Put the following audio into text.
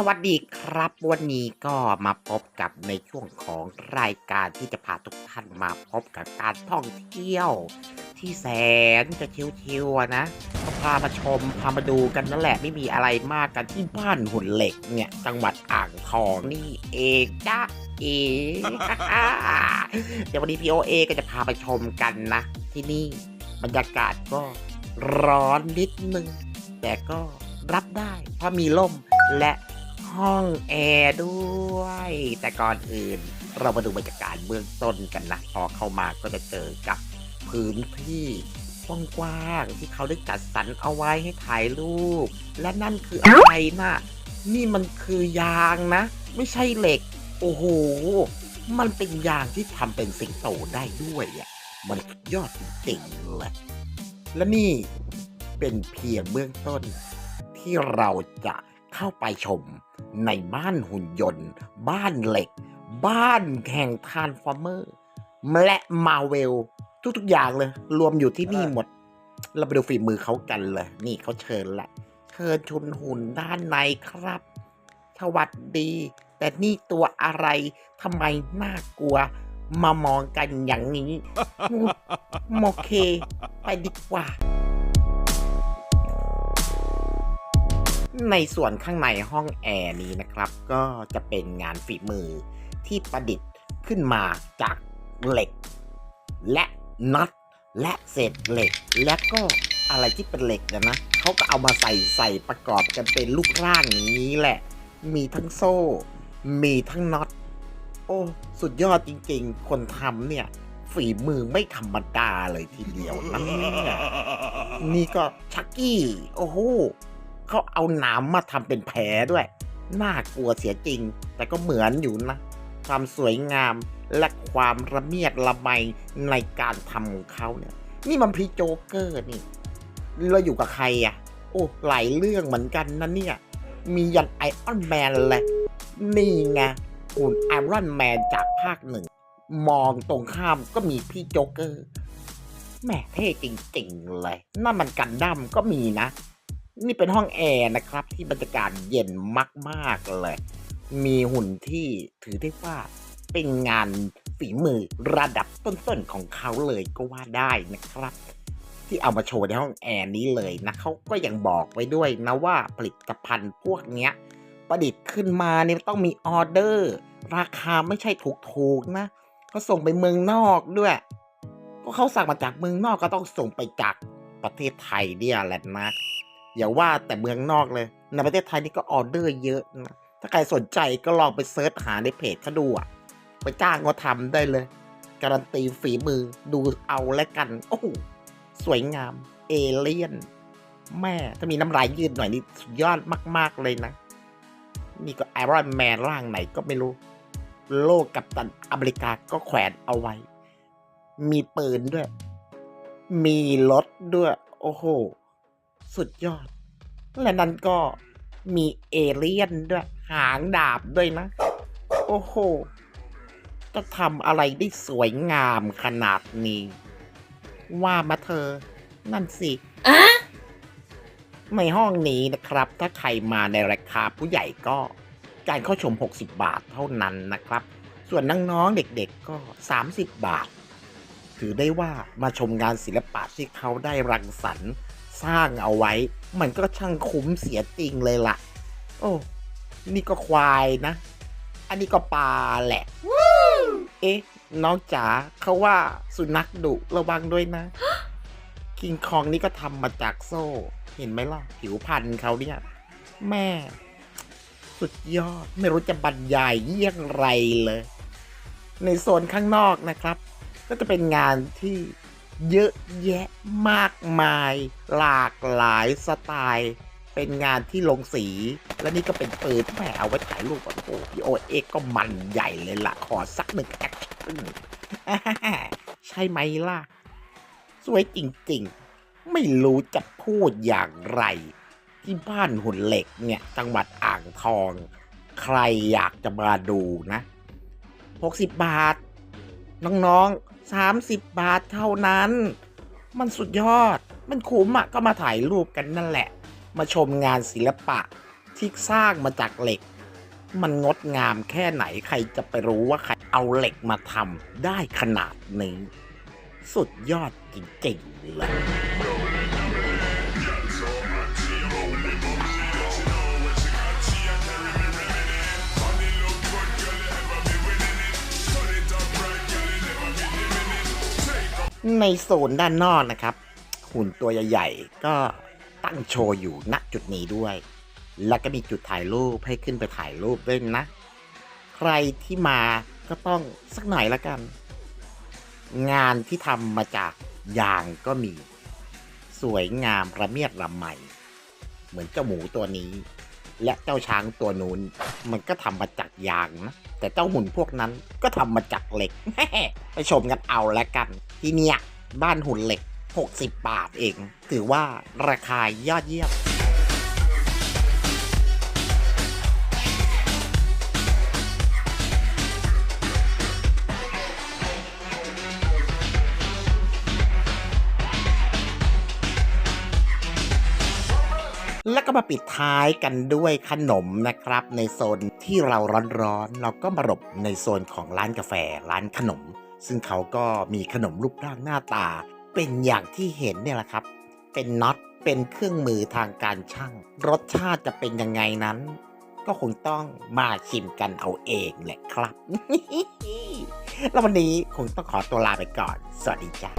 สวัสดีครับวันนี้ก็มาพบกับในช่วงของรายการที่จะพาทุกท่านมาพบกับการท่องเที่ยว ที่แสนจะชิวๆนะก็พามาชมพามาดูกันนั่นแหละไม่มีอะไรมากกันที่บ้านหุ่นเหล็กเนี่ยจังหวัดอ่างทองนี่เองจ้าเองเดี๋ยววันนี้พีโอเอก็จะพาไปชมกันนะ ที่นี่บรรยากาศก็ร้อนนิดนึงแต่ก็รับได้เพราะมีล่มและ ห้องแอร์ด้วย แต่ก่อนอื่นเรามาดูบรรยากาศเบื้องต้นกันนะ พอเข้ามาก็จะเจอกับพื้นที่กว้างๆที่เขาได้จัดสรรเอาไว้ให้ถ่ายรูป และนั่นคืออะไรนะนี่มันคือยางนะ ไม่ใช่เหล็ก โอ้โห มันเป็นยางที่ทำเป็นสิงโตได้ด้วยอะมันยอดจริงๆเลยและนี่เป็นเพียงเบื้องต้นที่เราจะ เข้าไปชม ในบ้านหุ่นยนต์ บ้านเหล็ก บ้านแห่งทานฟอร์เมอร์ และมาเวลทุกๆอย่างเลย รวมอยู่ที่นี่หมด เราไปดูฝีมือเขากันเลย นี่เขาเชิญแหละเชิญชุนหุ่นด้านในครับ สวัสดี แต่นี่ตัวอะไรทำไมน่ากลัวมามองกันอย่างนี้ โอเค ไปดีกว่า ในส่วนข้างในห้องแอร์นี้นะครับ ก็จะเป็นงานฝีมือที่ประดิษฐ์ขึ้นมาจากเหล็ก และน็อตและเศษเหล็ก และก็อะไรที่เป็นเหล็กนะนะเขาก็เอามาใส่ใส่ประกอบกันเป็นลูกร่างอย่างนี้แหละ มีทั้งโซ่ มีทั้งน็อต โอ้ สุดยอดจริงๆ คนทำเนี่ย ฝีมือไม่ธรรมดาเลยทีเดียวนะนี่ก็ชักกี้ โอ้โห เขาเอาหนามมาทำเป็นแผลด้วย น่ากลัวเสียจริง แต่ก็เหมือนอยู่นะ ความสวยงามและความระเมียดระไมในการทำของเขาเนี่ย นี่มันพีโจเกอร์นี่เราอยู่กับใครอะ โอ้หลายเรื่องเหมือนกันนะเนี่ย มียันไอออนแมนเลยนี่ไงหุ่นไอรอนแมนจากภาคหนึ่ง มองตรงข้ามก็มีพี่โจ๊กเกอร์แหม่เท่จริง ๆ เลยนั่นมันกันดั้มก็มีนะ นี่เป็นห้องแอร์นะครับ ที่บรรยากาศเย็นมากๆเลย มีหุ่นที่ถือได้ว่าเป็นงานฝีมือระดับต้นๆของเขาเลยก็ว่าได้นะครับ ที่เอามาโชว์ในห้องแอร์นี้เลยนะเขาก็ยังบอกไว้ด้วยนะว่าผลิตภัณฑ์พวกเนี้ยประดิษฐ์ขึ้นมาเนี่ยต้องมีออเดอร์ ราคาไม่ใช่ถูกๆนะเขาส่งไปเมืองนอกด้วยก็เขาสั่งมาจากเมืองนอกก็ต้องส่งไปจากประเทศไทยเนี่ยแหละนะ อย่าว่าแต่เมืองนอกเลย ในประเทศไทยนี่ก็ออเดอร์เยอะนะ ถ้าใครสนใจก็ลองไปเซิร์ชหาในเพจเขาดูอะไปจ้างเขาทำได้เลย การันตีฝีมือดูเอาแล้วกัน โอ้โห สวยงาม เอเลี่ยน แม่ ถ้ามีน้ำลายยืดหน่อยนี่สุดยอดมากๆเลยนะ นี่ก็ไอรอนแมนร่างไหนก็ไม่รู้ โลกกับตันอเมริกาก็แขวนเอาไว้ มีปืนด้วย มีรถด้วย โอ้โห สุดยอด และนั้นก็มีเอเลี่ยนด้วย หางดาบด้วยนะ โอ้โห จะทำอะไรได้สวยงามขนาดนี้ ว่ามาเธอ นั่นสิในห้องนี้นะครับ ถ้าใครมาในราคาผู้ใหญ่ก็การเข้าชม 60 บาทเท่านั้นนะครับ ส่วนน้องๆเด็กๆก็ 30 บาท ถือได้ว่ามาชมงานศิลปะที่เขาได้รังสรรค์ สร้างเอาไว้ มันก็ช่างคุ้มเสียจริงเลยล่ะ โอ้ นี่ก็ควายนะ อันนี้ก็ปลาแหละ เอ๊ะ น้องจ๋าเขาว่าสุนัขดุระวังด้วยนะคิงคองนี่ก็ทำมาจากโซ่ เห็นไหมล่ะ ผิวพันธุ์เขาเนี่ย แม่ สุดยอด ไม่รู้จะบรรยายเยี่ยงไรเลย ในโซนข้างนอกนะครับ ก็จะเป็นงานที่ เยอะแยะมากมาย หลากหลายสไตล์ เป็นงานที่ลงสี และนี่ก็เป็นปืนแหมเอาไว้ถ่ายรูปก่อนโอ้โหพี่โอเอ็กก็มันใหญ่เลยล่ะ ขอสักหนึ่งแอคชั่นใช่ไหมล่ะ สวยจริงๆ ไม่รู้จะพูดอย่างไร ที่บ้านหุ่นเหล็กเนี่ย จังหวัดอ่างทอง ใครอยากจะมาดูนะ 60 บาท น้องๆ 30 บาทเท่านั้น มันสุดยอด มันคุ้มอะก็มาถ่ายรูปกันนั่นแหละ มาชมงานศิลปะที่สร้างมาจากเหล็ก มันงดงามแค่ไหนใครจะไปรู้ว่าใครเอาเหล็กมาทำได้ขนาดนี้ สุดยอดจริงๆเลย ในโซนด้านนอกนะครับ หุ่นตัวใหญ่ๆ ก็ตั้งโชว์อยู่ณจุดนี้ด้วย แล้วก็มีจุดถ่ายรูปให้ขึ้นไปถ่ายรูปด้วยนะ ใครที่มาก็ต้องสักหน่อยละกัน งานที่ทำมาจากยางก็มี สวยงามระเมียดระไมเหมือนเจ้าหมูตัวนี้ และเจ้าช้างตัวนู้น มันก็ทำมาจากยางนะ แต่เจ้าหุ่นพวกนั้นก็ทำมาจากเหล็กไปชมกันเอาแล้วกัน ที่เนี่ย บ้านหุ่นเหล็ก 60 บาทเอง ถือว่าราคายอดเยี่ยมแล้วก็มาปิดท้ายกันด้วยขนมนะครับ ในโซนที่เราร้อนๆเราก็มาหลบในโซนของร้านกาแฟร้านขนม ซึ่งเขาก็มีขนมรูปร่างหน้าตา เป็นอย่างที่เห็นเนี่ยแหละครับ เป็นน็อตเป็นเครื่องมือทางการช่าง รสชาติจะเป็นยังไงนั้น ก็คงต้องมาชิมกันเอาเองแหละครับ แล้ววันนี้คงต้องขอตัวลาไปก่อน สวัสดีจ้า